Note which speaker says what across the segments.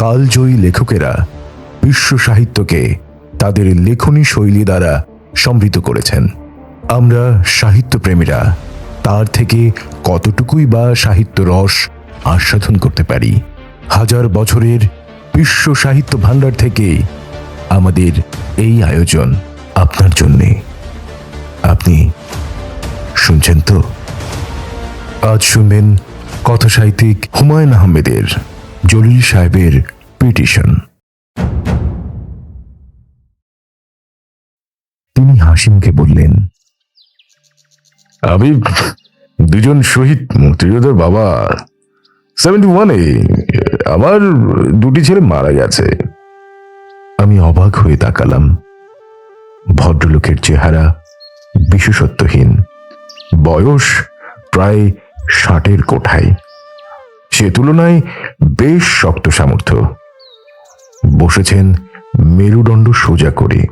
Speaker 1: কালজয়ী লেখকেরা বিশ্ব সাহিত্যকে তাদের লেখনী শৈলী দ্বারা সমৃদ্ধ করেছেন। আমরা সাহিত্যপ্রেমীরা তার থেকে কতটুকুই বা সাহিত্য রস আস্বাদন করতে পারি? হাজার বছরের বিশ্ব সাহিত্য ভাণ্ডার থেকে আমাদের এই আয়োজন আপনার জন্যে। আপনি শুনছেন তো? আজ শুনবেন কথা সাহিত্যিক হুমায়ুন আহমেদের জলিল সাহেবের পিটিশন। তিনি হাসিমকে বললেন
Speaker 2: আমি দুজন শহীদ মুক্তিযোদ্ধার বাবা। সেভেন্টি ওয়ানে আমার দুটি ছেলে মারা গেছে।
Speaker 1: আমি অবাক হয়ে তাকালাম। ভদ্রলোকের চেহারা বিশেষত্বহীন। বয়স প্রায় ষাটের কোঠায়। সে তুলনায় বেশ শক্ত সামর্থ্য। বসেছেন মেরুদণ্ড সোজা করে।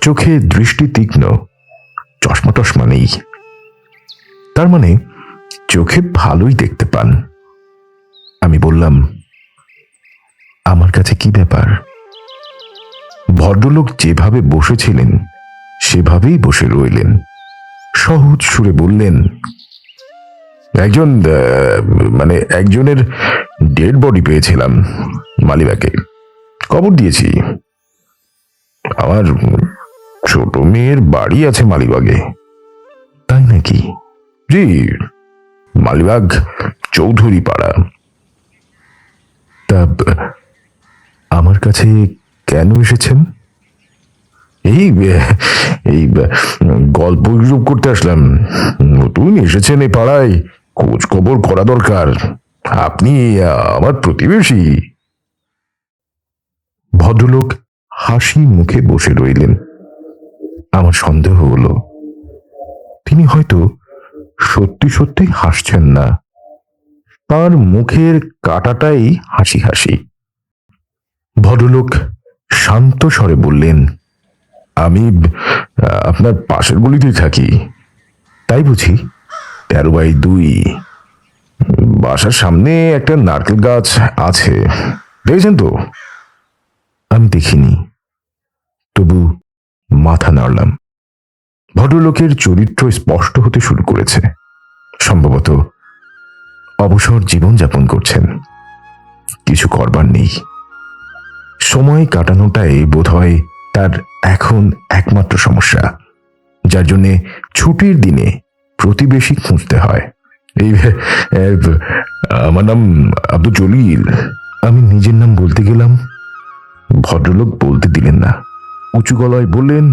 Speaker 1: চোখে দৃষ্টি তীক্ষ্ণ। চশমা টশমা নেই। তার মানে চোখে ভালোই দেখতে পান। আমি বললাম, আমার কাছে কি ব্যাপার? ভদ্রলোক যেভাবে বসেছিলেন, সেভাবেই বসে রইলেন। সহজ সুরে বললেন
Speaker 2: একজন মানে একজনের ডেড বডি পেয়েছিলাম মালিবাগে কবর দিয়েছি। আমার ছোট মেয়ের বাড়ি আছে মালিবাগে।
Speaker 1: তাই নাকি?
Speaker 2: জি, মালিবাগ চৌধুরী পাড়া
Speaker 1: তা, আমার কাছে কেন এসেছেন?
Speaker 2: এই এই গল্প করতে আসলাম। নতুন এসেছেন এই পাড়ায়। খোঁজ খবর করা দরকার। আপনি আমার প্রতিবেশী।
Speaker 1: ভদ্রলোক হাসি মুখে বসে রইলেন। আমার সন্দেহ হলো, তিনি হয়তো সত্যি সত্যি হাসছেন না। তার মুখের কাটাটাই হাসি হাসি। ভদ্রলোক শান্ত স্বরে বললেন,
Speaker 2: আমি আপনার পাশের গলিতেই থাকি।
Speaker 1: তাই বুঝি
Speaker 2: তেরো বাই দুই। বাসার সামনে একটা নারকেল গাছ আছে। দেখেছেন তো?
Speaker 1: আমি দেখিনি। তবু মাথা নাড়লাম। ভদ্রলোকের চরিত্র স্পষ্ট হতে শুরু করেছে। সম্ভবত অবসর জীবনযাপন করছেন। কিছু করবার নেই। সময় কাটানোটাই বোধহয় তার এখন একমাত্র সমস্যা, যার জন্যে ছুটির দিনে প্রতিবেশী খুঁজতে হয়।
Speaker 2: এই আমার নাম আব্দুল জলিল।
Speaker 1: আমি নিজের নাম বলতে গেলাম। ভদ্রলোক বলতে দিলেন না। উঁচু গলায় বললেন,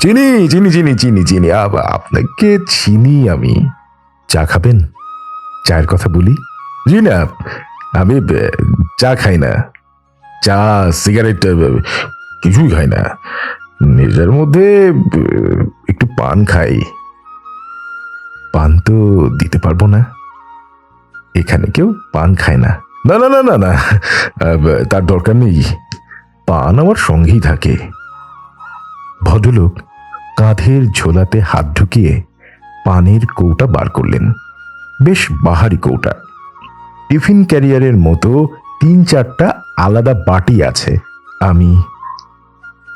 Speaker 2: চিনি চিনি চিনি চিনি চিনি। আপনাকে চিনি আমি।
Speaker 1: চা খাবেন? চায়ের কথা বলি?
Speaker 2: জি না, আমি চা খাই না। চা, সিগারেট কিছুই খাই না। নিজের মধ্যে একটু পান খাই।
Speaker 1: পান তো দিতে পারব না। এখানে কেউ পান খায় না।
Speaker 2: না না না না না। তার দরকার নেই।
Speaker 1: পান আমার সঙ্গেই থাকে। ভদ্রলোক কাঁধের ঝোলাতে হাত ঢুকিয়ে পানের কৌটা বার করলেন। বেশ বাহারি কৌটা। টিফিন ক্যারিয়ারের মতো তিন চারটা আলাদা বাটি আছে। আমি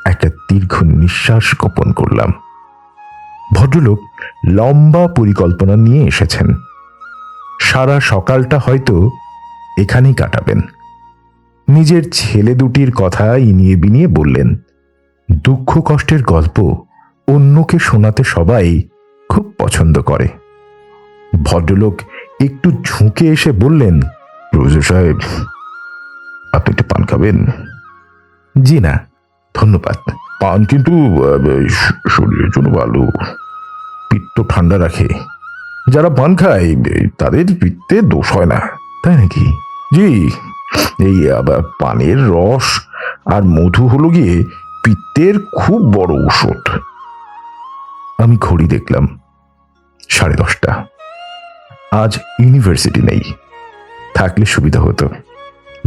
Speaker 1: একটা দীর্ঘ নিঃশ্বাস গোপন করলাম। ভদ্রলোক লম্বা পরিকল্পনা নিয়ে এসেছেন। সারা সকালটা হয়তো এখানেই কাটাবেন। নিজের ছেলে দুটির কথা ইনিয়ে বিনিয়ে বললেন, দুঃখ কষ্টের গল্প অন্যকে শোনাতে সবাই খুব পছন্দ করে। ভদ্রলোক একটু ঝুঁকে এসে বললেন
Speaker 2: প্রফেসর সাহেব, আপনি একটু পান খাবেন?
Speaker 1: জি না। ধন্যবাদ।
Speaker 2: পান কিন্তু শরীরের জন্য ভালো। পিত্ত ঠান্ডা রাখে। যারা পান খায় তাদের পিত্তে দোষ হয় না,
Speaker 1: তাই নাকি?
Speaker 2: জি, এই পানের রস আর মধু হলো গিয়ে পিত্তের খুব বড় ঔষধ।
Speaker 1: আমি ঘড়ি দেখলাম, সাড়ে দশটা। আজ ইউনিভার্সিটি নেই। থাকলে সুবিধা হতো।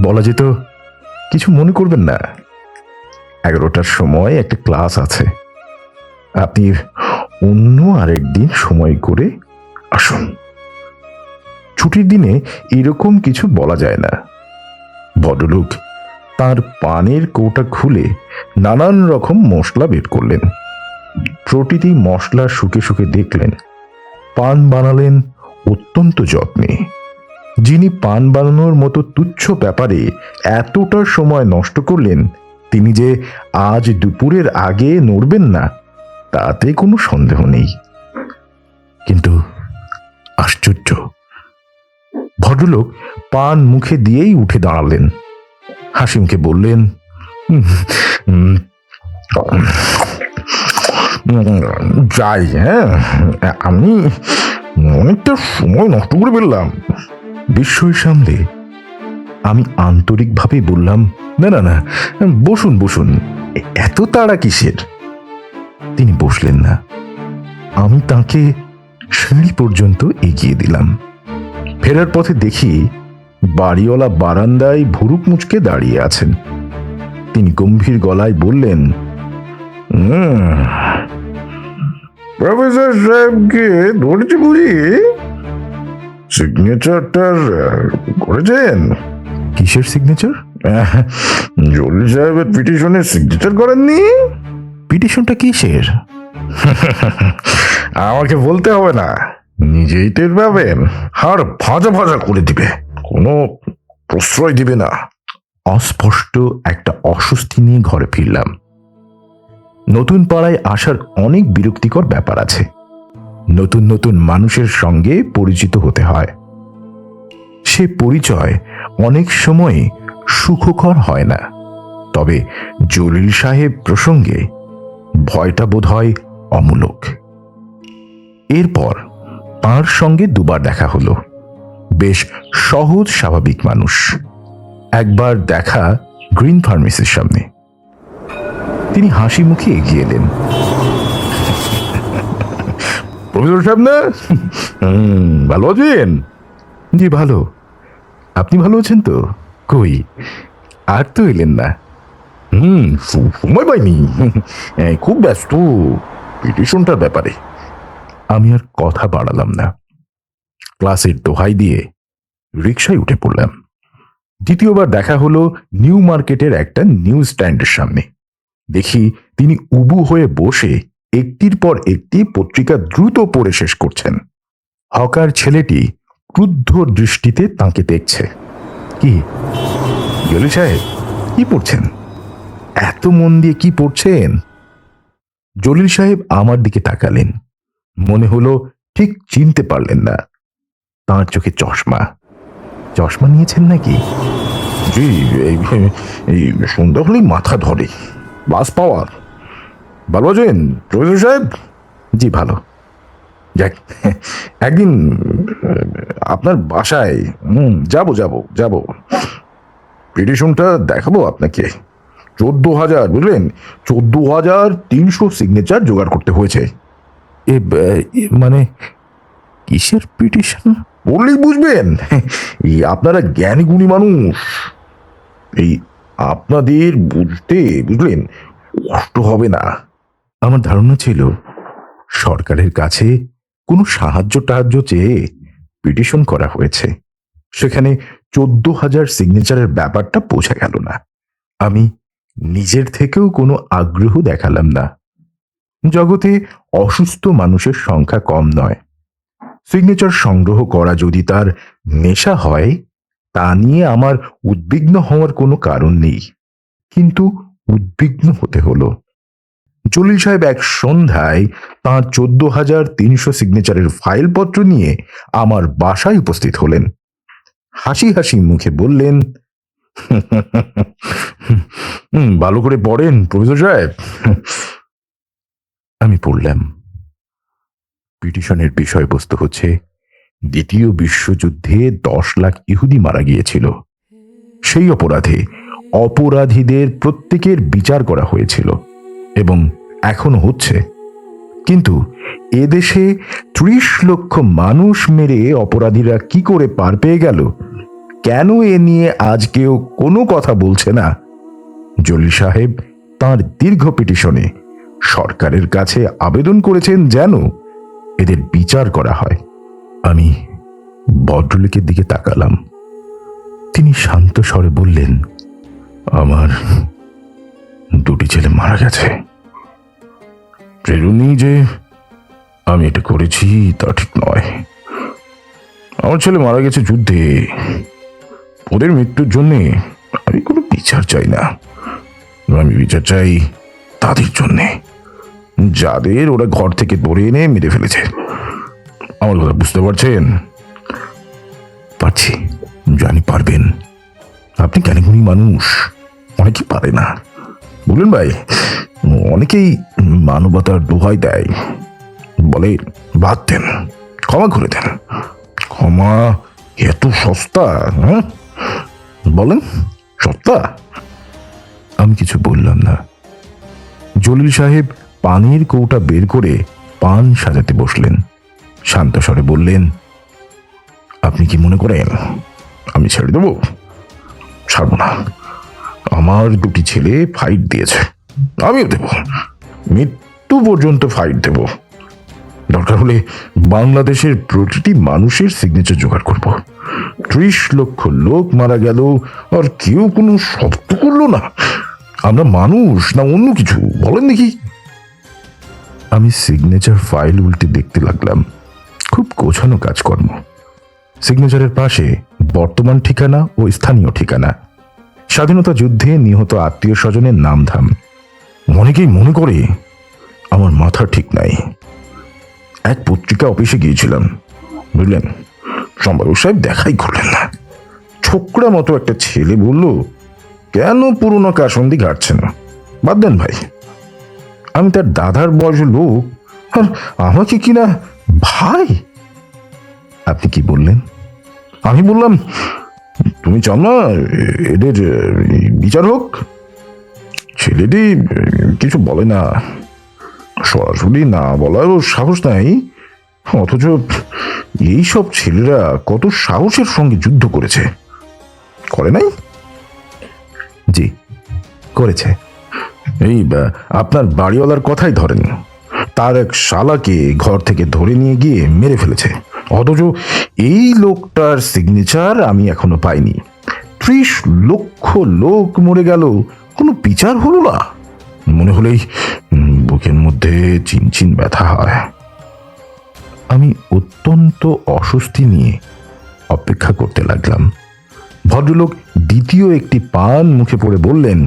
Speaker 1: বলা যেত, কিছু মনে করবেন না। এগারোটার সময় একটা ক্লাস আছে। আপনি অন্য আরেকদিন সময় করে আসুন। ছুটির দিনে এরকম কিছু বলা যায় না। ভদ্রলোক তার পানের কৌটা খুলে নানান রকম মশলা বের করলেন। প্রতিটি মশলা শুকে শুকে দেখলেন, পান বানালেন অত্যন্ত যত্নে। যিনি পান বানানোর মতো তুচ্ছ ব্যাপারে এতটা সময় নষ্ট করলেন তিনি যে আজ দুপুরের আগে নড়বেন না তাতে কোনো সন্দেহ নেই। কিন্তু আশ্চর্য ভদ্রলোক পান মুখে দিয়েই উঠে দাঁড়ালেন। হাসিমকে বললেন "উম, উম, যাই হ্যাঁ আমি অনেকটা সময় নষ্ট করে ফেললাম। বিস্ময় সামলে আমি আন্তরিকভাবে বললাম না না না বসুন বসুন এত তাড়া কিসের? তিনি বসলেন না। আমি তাকে সিঁড়ি পর্যন্ত এগিয়ে দিলাম। ফেরার পথে দেখি বাড়িওয়ালা বারান্দায় ভুরুক মুচকে দাঁড়িয়ে আছেন। তিনি গম্ভীর গলায় বললেন "উম,
Speaker 3: প্রফেসর সাহেবকে ধরেছি বুঝি? সিগনেচারটা করেছেন?
Speaker 1: কিসের সিগনেচার
Speaker 3: জলি সাহেবের পিটিশনে সিগনেচার করেননি?
Speaker 1: পিটিশনটা কিসের?
Speaker 3: আমাকে বলতে হবে না নিজেই টের পাবেন। হাড় ভাজা ভাজা করে দিবে কোনো প্রশ্রয় দিবে না।
Speaker 1: অস্পষ্ট একটা অস্বস্তি নিয়ে ঘরে ফিরলাম। নতুন পাড়ায় আসার অনেক বিরক্তিকর ব্যাপার আছে। নতুন নতুন মানুষের সঙ্গে পরিচিত হতে হয়। সে পরিচয় অনেক সময় সুখকর হয় না। তবে জলিল সাহেব প্রসঙ্গে ভয়টা বোধ হয় অমূলক। এরপর তাঁর সঙ্গে দুবার দেখা হলো। বেশ সহজ স্বাভাবিক মানুষ। একবার দেখা গ্রিন ফার্মেসির সামনে। তিনি হাসি মুখে এগিয়ে এলেন।
Speaker 3: প্রফেসর সাহেব না? ভালো আছেন?
Speaker 1: জি, ভালো। আপনি ভালো আছেন তো? কই? আর তো এলেন না।
Speaker 3: হুম সময় পাইনি। খুব ব্যস্ত। পিটিশনটার ব্যাপারে।
Speaker 1: আমি আর কথা বাড়ালাম না। ক্লাসের দোহাই দিয়ে রিক্সায় উঠে পড়লাম। দ্বিতীয়বার দেখা হলো নিউ মার্কেটের একটা নিউজ স্ট্যান্ডের সামনে। দেখি তিনি উবু হয়ে বসে একটির পর একটি পত্রিকা দ্রুত পড়ে শেষ করছেন। হকার ছেলেটি ক্রুদ্ধ দৃষ্টিতে তাঁকে দেখছে। কি? জলি সাহেব, কি পড়ছেন? এত মন দিয়ে কি পড়ছেন? জলিল সাহেব আমার দিকে তাকালেন। মনে হলো ঠিক চিনতে পারলেন না। তাঁর চোখে চশমা। চশমা নিয়েছেন নাকি?
Speaker 3: এই সন্ধ্যা হলেই মাথা ধরে। বাস পাওয়ার। ভালো আছেন সাহেব?
Speaker 1: জি, ভালো।
Speaker 3: যাক একদিন আপনার বাসায় হুম যাব যাব যাব। পিটিশনটা দেখাবো আপনাকে। চোদ্দ হাজার বুঝলেন? চোদ্দ হাজার তিনশো সিগনেচার জোগাড় করতে হয়েছে।
Speaker 1: এ মানে কিসের পিটিশন?
Speaker 3: বললেই বুঝবেন। এই আপনারা জ্ঞানী গুণী মানুষ। এই আপনাদের বুঝতে বুঝলেন? কষ্ট হবে না।
Speaker 1: আমার ধারণা ছিল সরকারের কাছে কোনো সাহায্য টাহায্য চেয়ে পিটিশন করা হয়েছে। সেখানে চোদ্দ হাজার সিগনেচারের ব্যাপারটা বোঝা গেল না। আমি নিজের থেকেও কোনো আগ্রহ দেখালাম না। জগতে অসুস্থ মানুষের সংখ্যা কম নয়। সিগনেচার সংগ্রহ করা যদি তার নেশা হয়, তা নিয়ে আমার উদ্বিগ্ন হওয়ার কোনো কারণ নেই। কিন্তু উদ্বিগ্ন হতে হলো। জলিল সাহেব এক সন্ধ্যায় তাঁর চোদ্দ হাজার তিনশো সিগনেচারের ফাইলপত্র নিয়ে আমার বাসায় উপস্থিত হলেন। হাসি হাসি মুখে বললেন
Speaker 3: ভালো করে পড়েন, প্রফেসর সাহেব।
Speaker 1: আমি পড়লাম। পিটিশনের বিষয়বস্তু হচ্ছে, দ্বিতীয় বিশ্বযুদ্ধে দশ লাখ ইহুদি মারা গিয়েছিল। সেই অপরাধে অপরাধীদের প্রত্যেকের বিচার করা হয়েছিল। এবং এখনও হচ্ছে। কিন্তু এদেশে ত্রিশ লক্ষ মানুষ মেরে অপরাধীরা কি করে পার পেয়ে গেল? কেন এ নিয়ে আজ কেউ কোনো কথা বলছে না? জলিল সাহেব তার দীর্ঘ পিটিশনে সরকারের কাছে আবেদন করেছেন যেন এদের বিচার করা হয়। আমি ভদ্রলোকের দিকে তাকালাম। তিনি শান্ত স্বরে বললেন, আমার দুটি ছেলে মারা গেছে। প্রেরণী যে আমি এটা করেছি, তা ঠিক নয়। আমার ছেলে মারা গেছে যুদ্ধে। ওদের মৃত্যুর জন্যে আমি কোনো বিচার চাই না। আমি বিচার চাই তাদের জন্যে। যাদের ওরা ঘর থেকে ধরে এনে মেরে ফেলেছে। আমার কথা বুঝতে পারছেন? পারছি। জানি পারবেন। আপনি জ্ঞানীগুণী মানুষ। অনেকেই পারে না। বললেন ভাই, অনেকেই মানবতার দোহাই দেয়। বলে, বাদ দেন, ক্ষমা করে দেন। ক্ষমা এত সস্তা হ্যাঁ? বলেন, সস্তা? আমি কিছু বললাম না। জলিল সাহেব পানির কৌটা বের করে পান সাজাতে বসলেন। শান্ত স্বরে বললেন, আপনি কি মনে করেন আমি ছেড়ে দেবো? ছাড়বো না। আমার দুটি ছেলে ফাইট দিয়েছে। আমিও দেব। মৃত্যু পর্যন্ত ফাইট দেব। দরকার হলে বাংলাদেশের প্রতিটি মানুষের সিগনেচার জোগাড় করব। ত্রিশ লক্ষ লোক মারা গেল, আর কেউ কোনো শব্দ করল না। আমরা মানুষ না অন্য কিছু? বলেন দেখি। আমি সিগনেচার ফাইল উল্টে দেখতে লাগলাম। খুব গোছানো কাজকর্ম। সিগনেচারের পাশে বর্তমান ঠিকানা ও স্থানীয় ঠিকানা। স্বাধীনতা যুদ্ধে নিহত আত্মীয় স্বজনের নামধাম। অনেকেই মনে করে আমার মাথা ঠিক নাই। এক পত্রিকা অফিসে গিয়েছিলাম। বুঝলেন, সম্পাদক সাহেব দেখাই করলেন না। ছোকরা মতো একটা ছেলে বলল, কেন পুরনো কাসন্দি ঘাটছে না বাদ দেন ভাই। আমি তার দাদার বয়স লোক, আর আমাকে কিনা ভাই? আপনি কি বললেন? আমি বললাম তুমি চাও না এদের বিচার হোক? ছেলেটি কিছু বলে না। সরাসরি না বলারও সাহস নাই। অথচ এইসব ছেলেরা কত সাহসের সঙ্গে যুদ্ধ করেছে। করে নাই? জি করেছে। এই বা, আপনার বাড়িওয়ালার কথাই ধরেন। তার এক শালাকে ঘর থেকে ধরে নিয়ে গিয়ে মেরে ফেলেছে। অথচ এই লোকটার সিগনেচার আমি এখনও পাইনি। ত্রিশ লক্ষ লোক মরে গেল, কোনো বিচার হলো না। মনে হলেই বুকের মধ্যে চিনচিন ব্যথা হয়। আমি অত্যন্ত অস্বস্তি নিয়ে অপেক্ষা করতে লাগলাম। ভদ্রলোক দ্বিতীয় একটি পান মুখে পড়ে বললেন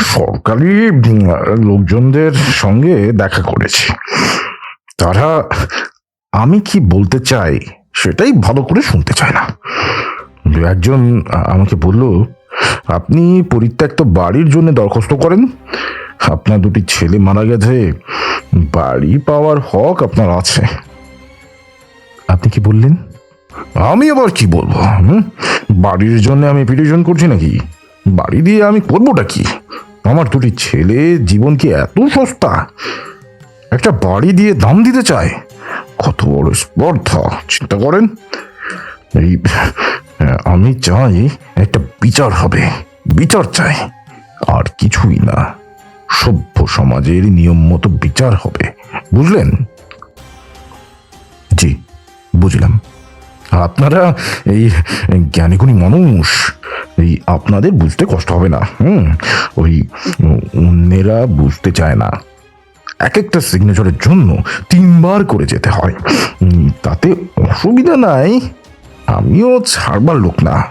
Speaker 1: সরকারি লোকজনদের সঙ্গে দেখা করেছি। তারা, আমি কি বলতে চাই সেটাই ভালো করে শুনতে চায় না। একজন আমাকে বলল, আপনি পরিত্যক্ত বাড়ির জন্য দরখাস্ত করেন। আপনার দুটি ছেলে মারা গেছে। বাড়ি পাওয়ার হক আপনার আছে। আপনি কি বললেন? আমি আবার কি বলব? বাড়ির জন্য আমি পিটিশন করছি নাকি? বাড়ি দিয়ে আমি করবোটা কি? আমার দুটি ছেলে জীবন কি এত সস্তা, একটা বাড়ি দিয়ে দাম দিতে চায়, কত বড় স্পর্ধা, চিন্তা করেন? এই, আমি চাই একটা বিচার হবে, বিচার চাই, আর কিছুই না, সভ্য সমাজের নিয়ম মতো বিচার হবে, বুঝলেন? জি, বুঝলাম। আপনারা এই জ্ঞানীগুণী মানুষ এই আপনাদের বুঝতে কষ্ট হবে না, হুম? ওই অন্যেরা বুঝতে চায় না। এক একটা সিগনেচারের জন্য তিনবার করে যেতে হয়। তাতে অসুবিধা নাই, আমিও ছাড়বার লোক না।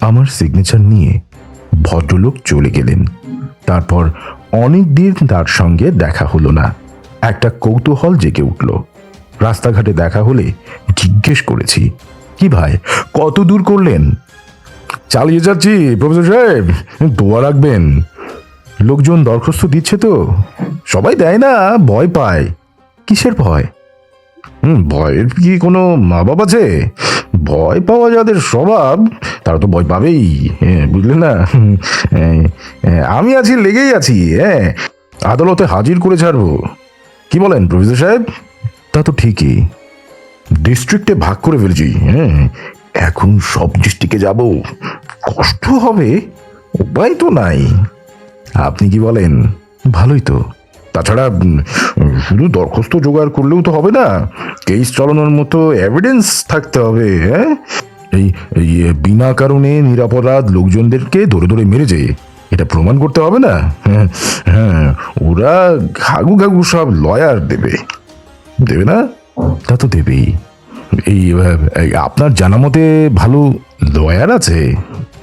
Speaker 1: আমার সিগনেচার নিয়ে ভদ্রলোক চলে গেলেন। তারপর অনেক দিন তার সঙ্গে দেখা হলো না। একটা কৌতূহল জেগে উঠল। রাস্তাঘাটে দেখা হলে জিজ্ঞেস করেছি কি ভাই? কত দূর করলেন? চালিয়ে যাচ্ছি প্রফেসর সাহেব। দোয়া রাখবেন। লোকজন দরখাস্ত দিচ্ছে তো। সবাই দেয় না ভয় পায়। কিসের ভয়? হুম ভয়ের কি কোনো মা বাপ আছে? ভয় পাওয়া যাদের স্বভাব তারা তো ভয় পাবেই। হ্যাঁ বুঝলে না? হ্যাঁ, হ্যাঁ, আমি আছি লেগেই আছি হ্যাঁ। আদালতে হাজির করে ছাড়বো। কি বলেন প্রফেসর সাহেব? তা তো ঠিকই। ডিস্ট্রিক্টে ভাগ করে ফেলেছি হ্যাঁ? এখন সব ডিস্ট্রিক্টে যাব। কষ্ট হবে, উপায় তো নাই। আপনি কি বলেন? ভালোই তো। তাছাড়া শুধু দরখাস্ত জোগাড় করলেও তো হবে না। কেস চালানোর মতো এভিডেন্স থাকতে হবে হ্যাঁ? এই বিনা কারণে নিরাপরাধ লোকজনদেরকে ধরে ধরে মেরে মেরেছে। এটা প্রমাণ করতে হবে না? হ্যাঁ হ্যাঁ ওরা ঘাগু ঘাগু সব লয়ার দেবে। দেবে না? তা তো দেবেই। এই আপনার জানা মতে ভালো লয়ার আছে?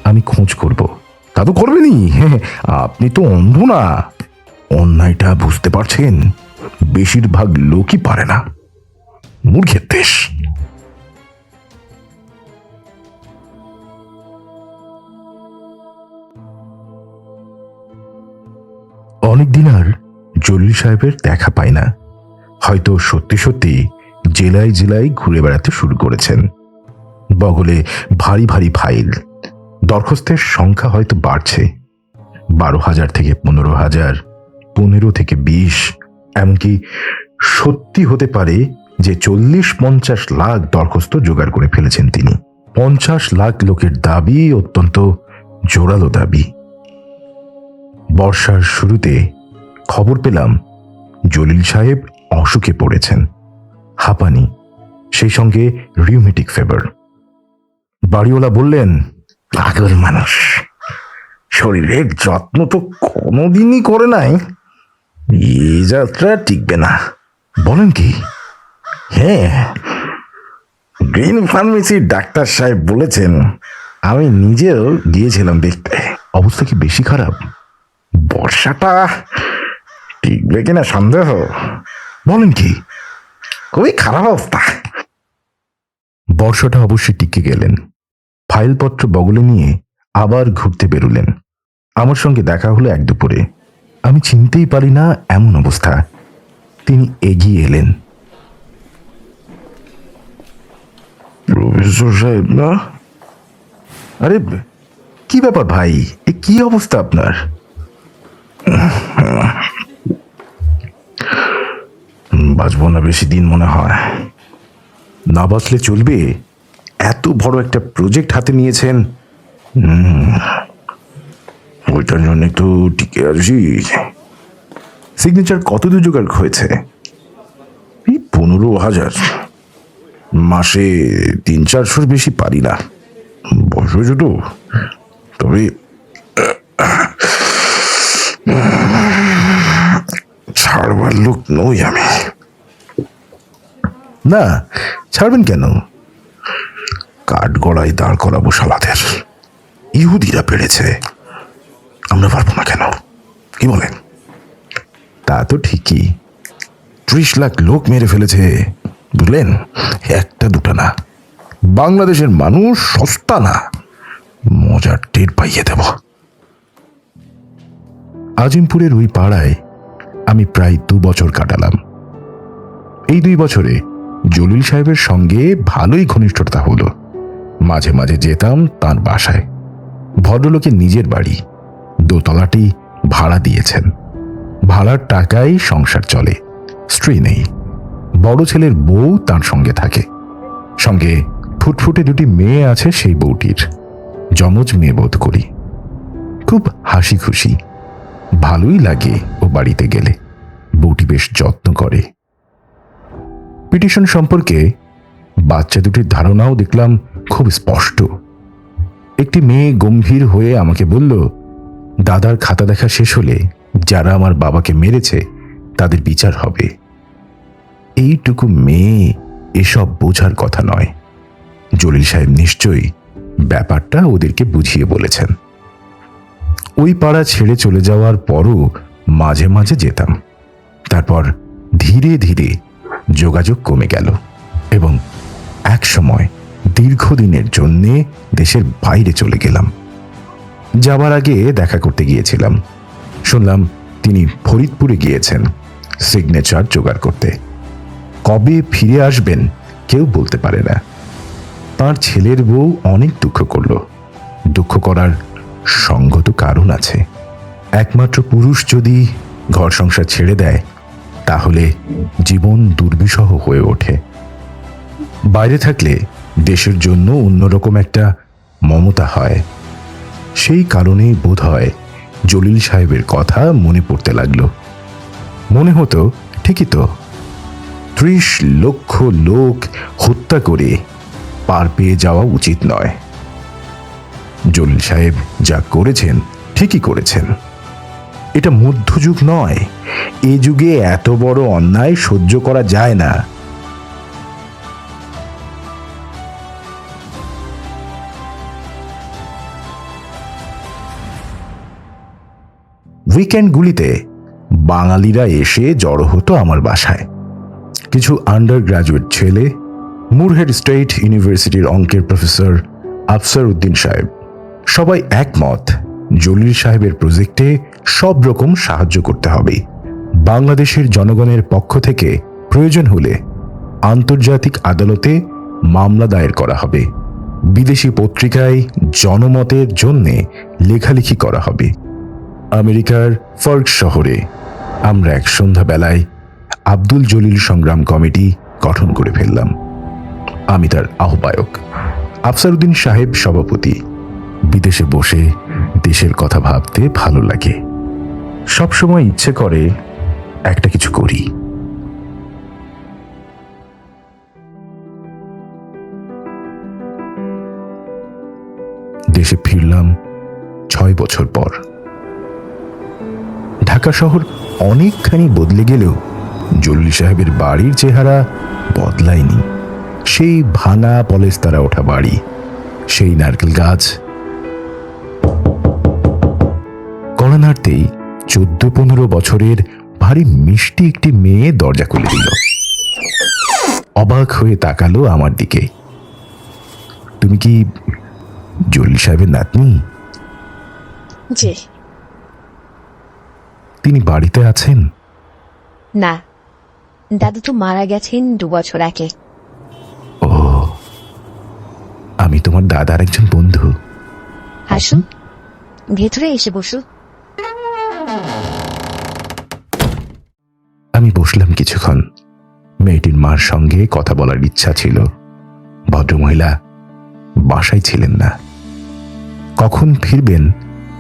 Speaker 1: আমি খোঁজ করব। তা তো করবেনই। আপনি তো অন্ধ না। অন্যায়টা বুঝতে পারছেন? বেশিরভাগ লোকই পারে না। মূর্খের দেশ। অনেকদিন আর জলিল সাহেবের দেখা পাই না। হয়তো সত্যি সত্যি জেলায় জেলায় ঘুরে বেড়াতে শুরু করেছেন। বগলে ভারী ভারী ফাইল। দরখাস্তের সংখ্যা হয়তো বাড়ছে। বারো হাজার থেকে পনেরো হাজার, পনেরো থেকে বিশ, এমনকি সত্যি হতে পারে যে চল্লিশ পঞ্চাশ লাখ দরখাস্ত জোগাড় করে ফেলেছেন তিনি। পঞ্চাশ লাখ লোকের দাবি অত্যন্ত জোরালো দাবি। বর্ষার শুরুতে খবর পেলাম জলিল সাহেব অসুখে পড়েছেন। হাঁপানি, সেই সঙ্গে রিউমেটিক ফেভার বাড়িওয়ালা বললেন, পাগল মানুষ শরীরের যত্ন তো কোনোদিনই করে নাই। এই যাত্রা টিকবে না। বলেন কি? হ্যাঁ গ্রিন ফার্মেসির ডাক্তার সাহেব বলেছেন, আমি নিজেও গিয়েছিলাম দেখতে। অবস্থা কি বেশি খারাপ? বর্ষাটা টিকবে কিনা সন্দেহ? বলেন কি? খুবই খারাপ অবস্থা। বর্ষাটা অবশ্যই টিকে গেলেন। ফাইলপত্র বগলে নিয়ে আবার ঘুরতে বেরুলেন। আমার সঙ্গে দেখা হলো এক দুপুরে। আমি চিনতেই পারি না এমন অবস্থা। তিনি এগিয়ে এলেন। প্রফেসর সাহেব না? আরে কি ব্যাপার ভাই? এ কি অবস্থা আপনার? বাঁচবো না বেশি দিন মনে হয়। না বাঁচলে চলবে? এত বড় একটা প্রজেক্ট হাতে নিয়েছেন? ওইটার জন্য তো টিকে আছি। সিগনেচার কত দূর জোগাড় হয়েছে? এই পনেরো হাজার। মাসে তিন চারশোর বেশি পারি না। বয়স তো। তবে, ছাড়বার লোক নই আমি। না, ছাড়বেন কেন? কাঠ গড়ায় দাঁড় করাবো শালাদের। ইহুদিরা পেরেছে। আমরা পারব না কেন? কি বলেন? তা তো ঠিকই। ত্রিশ লাখ লোক মেরে ফেলেছে, বুঝলেন? একটা দুটা না। বাংলাদেশের মানুষ সস্তা না। মজার টের পাইয়ে দেব। আজিমপুরের ওই পাড়ায় আমি প্রায় দু বছর কাটালাম। এই দুই বছরে জলিল সাহেবের সঙ্গে ভালোই ঘনিষ্ঠতা হলো। মাঝে মাঝে যেতাম তার বাসায়। ভদ্রলোকের নিজের বাড়ি। দোতলাটি ভাড়া দিয়েছেন। ভাড়ার টাকায় সংসার চলে। স্ত্রী নেই। বড় ছেলের বউ তার সঙ্গে থাকে। সঙ্গে ফুটফুটে দুটি মেয়ে আছে সেই বউটির। যমজ মেয়ে বোধ করি। খুব হাসি খুশি ভালোই লাগে ও বাড়িতে গেলে। বউটি বেশ যত্ন করে। পিটিশন সম্পর্কে বাচ্চা দুটির ধারণাও দেখলাম খুব স্পষ্ট। একটি মেয়ে গম্ভীর হয়ে আমাকে বলল, দাদার খাতা দেখা শেষ হলে যারা আমার বাবাকে মেরেছে, তাদের বিচার হবে। এইটুকু মেয়ে এসব বোঝার কথা নয়। জলিল সাহেব নিশ্চয়ই ব্যাপারটা ওদেরকে বুঝিয়ে বলেছেন। ওই পাড়া ছেড়ে চলে যাওয়ার পরও মাঝে মাঝে যেতাম। তারপর ধীরে ধীরে যোগাযোগ কমে গেল এবং এক সময় দীর্ঘদিনের জন্যে দেশের বাইরে চলে গেলাম। যাবার আগে দেখা করতে গিয়েছিলাম। শুনলাম তিনি ফরিদপুরে গিয়েছেন সিগনেচার জোগাড় করতে। কবে ফিরে আসবেন কেউ বলতে পারে না। তার ছেলের বউ অনেক দুঃখ করল। দুঃখ করার সঙ্গত কারণ আছে। একমাত্র পুরুষ যদি ঘর সংসার ছেড়ে দেয় তাহলে জীবন দুর্বিষহ হয়ে ওঠে। বাইরে থাকলে দেশের জন্য অন্যরকম একটা মমতা হয়। সেই কারণেই বোধ হয় জলিল সাহেবের কথা মনে পড়তে লাগল। মনে হতো, ঠিকই তো, ত্রিশ লক্ষ লোক হত্যা করে পার পেয়ে যাওয়া উচিত নয়। জলিল সাহেব যা করেছেন, ঠিকই করেছেন। এটা মধ্যযুগ নয় এ যুগে এত বড় অন্যায় সহ্য করা যায় না। উইকেন্ডগুলিতে বাঙালিরা এসে জড়ো হতো আমার বাসায়। কিছু আন্ডার গ্রাজুয়েট ছেলে, মুরহেড স্টেট ইউনিভার্সিটির অঙ্কের প্রফেসর আফসার উদ্দিন সাহেব, সবাই একমত জলিল সাহেবের প্রজেক্টে সব রকম সাহায্য করতে হবে। বাংলাদেশের জনগণের পক্ষ থেকে প্রয়োজন হলে আন্তর্জাতিক আদালতে মামলা দায়ের করা হবে। বিদেশি পত্রিকায় জনমতের জন্যে লেখালেখি করা হবে। আমেরিকার ফর্ক শহরে আমরা এক সন্ধ্যাবেলায় আব্দুল জলিল সংগ্রাম কমিটি গঠন করে ফেললাম। আমি তার আহ্বায়ক। আফসারউদ্দিন সাহেব সভাপতি। বিদেশে বসে দেশের কথা ভাবতে ভালো লাগে। সবসময় ইচ্ছে করে একটা কিছু করি। দেশে ফিরলাম ছয় বছর পর। ঢাকা শহর অনেকখানি বদলে গেলেও জল্লি সাহেবের বাড়ির চেহারা বদলায়নি। সেই ভাঙা পলেস্তারা ওঠা বাড়ি, সেই নারকেল গাছ। কড়া নাড়তেই চোদ্দ পনেরো বছরের ভারী মিষ্টি একটি মেয়ে দরজা খুলে দিল। অবাক হয়ে তাকালো আমার দিকে। তুমি কি জল্লি সাহেবের নাতনি?
Speaker 4: জি।
Speaker 1: তিনি বাড়িতে আছেন?
Speaker 4: না। দাদু তো মারা গেছেন দু বছর আগে।
Speaker 1: ও। আমি তোমার দাদার একজন বন্ধু।
Speaker 4: আসুন। ভেতরে এসে বসু
Speaker 1: আমি বসলাম কিছুক্ষণ। মেয়েটির মার সঙ্গে কথা বলার ইচ্ছা ছিল। ভদ্রমহিলা বাসায় ছিলেন না। কখন ফিরবেন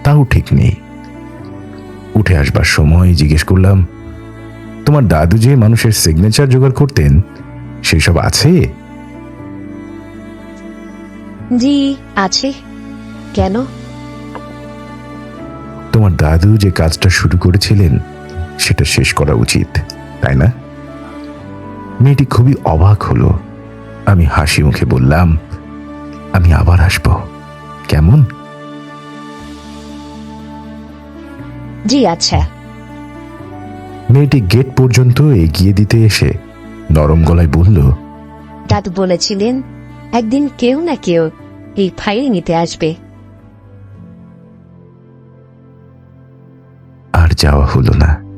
Speaker 1: তাও ঠিক নেই। উঠে আসবার সময় জিজ্ঞেস করলাম তোমার দাদু যে মানুষের সিগনেচার জোগাড় করতেন সেসব আছে?
Speaker 4: জি আছে। কেন?
Speaker 1: তোমার দাদু যে কাজটা শুরু করেছিলেন সেটা শেষ করা উচিত। তাই না? মেয়েটি খুবই অবাক হলো। আমি হাসি মুখে বললাম আমি আবার আসব কেমন?
Speaker 4: জি আচ্ছা।
Speaker 1: মেয়েটি গেট পর্যন্ত এগিয়ে দিতে এসে নরম গলায় বলল
Speaker 4: দাদু বলেছিলেন একদিন কেউ না কেউ এই ফাইল নিতে আসবে।
Speaker 1: আর যাওয়া হলো না।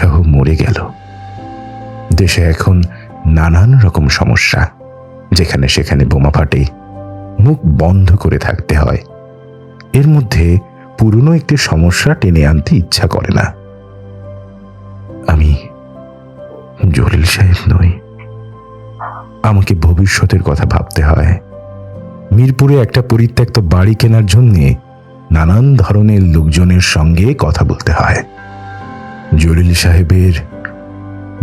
Speaker 1: উৎসাহ মরে গেল। দেশে এখন নানান রকম সমস্যা, যেখানে সেখানে বোমা ফাটে, মুখ বন্ধ করে থাকতে হয়। এর মধ্যে পুরনো একটি সমস্যা টেনে আনতে ইচ্ছা করে না। আমি জলিল সাহেব নই। আমাকে ভবিষ্যতের কথা ভাবতে হয়। মিরপুরে একটা পরিত্যক্ত বাড়ি কেনার জন্যে নানান ধরনের লোকজনের সঙ্গে কথা বলতে হয়। জলিল সাহেবের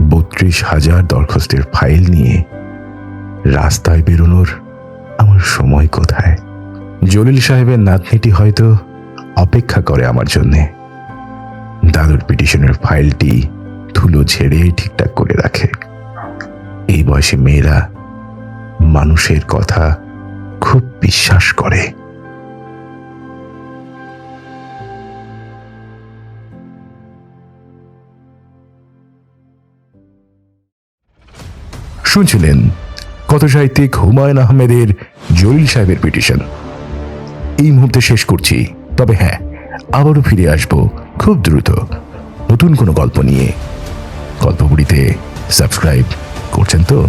Speaker 1: বত্রিশ হাজার দরখাস্তের ফাইল নিয়ে রাস্তায় বেরোনোর আমার সময় কোথায়? জলিল সাহেবের নাতনিটি হয়তো অপেক্ষা করে আমার জন্যে। দাদুর পিটিশনের ফাইলটি ধুলো ঝেড়ে ঠিকঠাক করে রাখে। এই বয়সে মেয়েরা মানুষের কথা খুব বিশ্বাস করে। শুনছিলেন কথাসাহিত্যিক হুমায়ুন আহমেদের জলিল সাহেবের পিটিশন। এই মুহূর্তে শেষ করছি, তবে হ্যাঁ আবারও ফিরে আসব খুব দ্রুত। নতুন কোনো গল্প নিয়ে। গল্পগুলিতে সাবস্ক্রাইব করছেন তো?